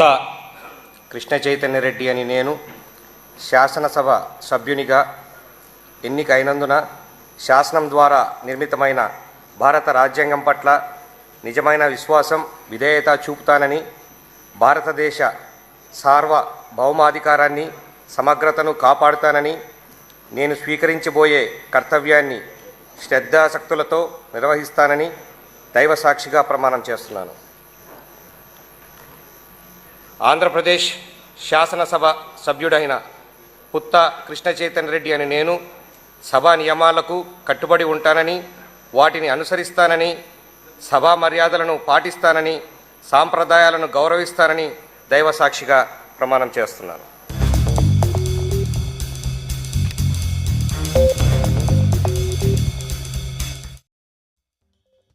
పుత్త కృష్ణ చైతన్య రెడ్డి అని నేను శాసనసభ సభ్యునిగా ఎన్నికైనందున శాసనం ద్వారా నిర్మితమైన భారత రాజ్యాంగం పట్ల నిజమైన విశ్వాసం విధేయత చూపుతానని భారతదేశ సార్వభౌమాధికారాన్ని సమగ్రతను కాపాడుతానని నేను స్వీకరించబోయే కర్తవ్యాన్ని శ్రద్ధాసక్తులతో నిర్వహిస్తానని దైవ సాక్షిగా ప్రమాణం చేస్తున్నాను. ఆంధ్రప్రదేశ్ శాసనసభ సభ్యుడైన పుత్త కృష్ణ చైతన్య రెడ్డి అని నేను సభా నియమాలకు కట్టుబడి ఉంటానని వాటిని అనుసరిస్తానని సభా మర్యాదలను పాటిస్తానని సాంప్రదాయాలను గౌరవిస్తానని దైవసాక్షిగా ప్రమాణం చేస్తున్నాను.